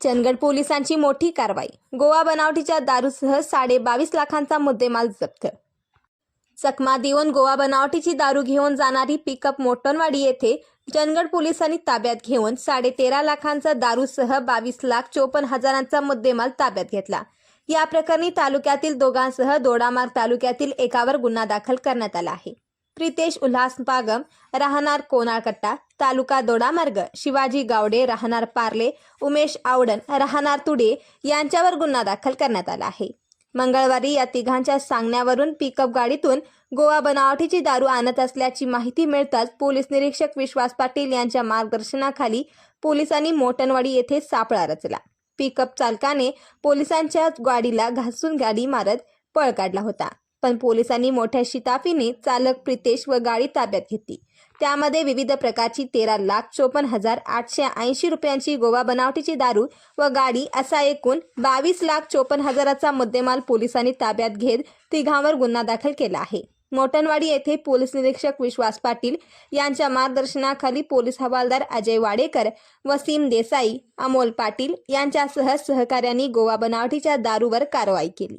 चंदगड पोलिसांची मोठी कारवाई. गोवा बनावटीच्या दारूसह साडे बावीस लाखांचा मुद्देमाल जप्त. चकमा देऊन गोवा बनावटीची दारू घेऊन जाणारी पिकअप मोटनवाडी येथे चंदगड पोलिसांनी ताब्यात घेऊन साडे तेरा लाखांचा दारूसह बावीस लाख चोपन्न हजारांचा मुद्देमाल ताब्यात घेतला. या प्रकरणी तालुक्यातील दोघांसह दोडामार्ग तालुक्यातील एकावर गुन्हा दाखल करण्यात आला आहे. प्रितेश उल्हास पागम राहणार कोणाळकट्टा तालुका दोडामार्ग शिवाजी गावडे राहणार पार्ले उमेश आवडन राहणार तुडे यांच्यावर गुन्हा दाखल करण्यात आला आहे. मंगळवारी या तिघांच्या सांगण्यावरून पिकअप गाडीतून गोवा बनावटीची दारू आणत असल्याची माहिती मिळताच पोलीस निरीक्षक विश्वास पाटील यांच्या मार्गदर्शनाखाली पोलिसांनी मोटनवाडी येथे सापळा रचला. पिकअप चालकाने पोलिसांच्या गाडीला घासून गाडी मारत पळ काढला होता. पण पोलिसांनी मोठ्या शिताफीने चालक प्रितेश व गाडी ताब्यात घेतली. त्यामध्ये विविध प्रकारची तेरा लाख चोपन्न हजार आठशे ऐंशी रुपयांची गोवा बनावटीची दारू व गाडी असा एकूण बावीस लाख चोपन्न हजाराचा मुद्देमाल पोलिसांनी ताब्यात घेत तिघांवर गुन्हा दाखल केला आहे. मोटनवाडी येथे पोलीस निरीक्षक विश्वास पाटील यांच्या मार्गदर्शनाखाली पोलीस हवालदार अजय वाडेकर वसीम देसाई अमोल पाटील यांच्यासह सहकाऱ्यांनी गोवा बनावटीच्या दारूवर कारवाई केली.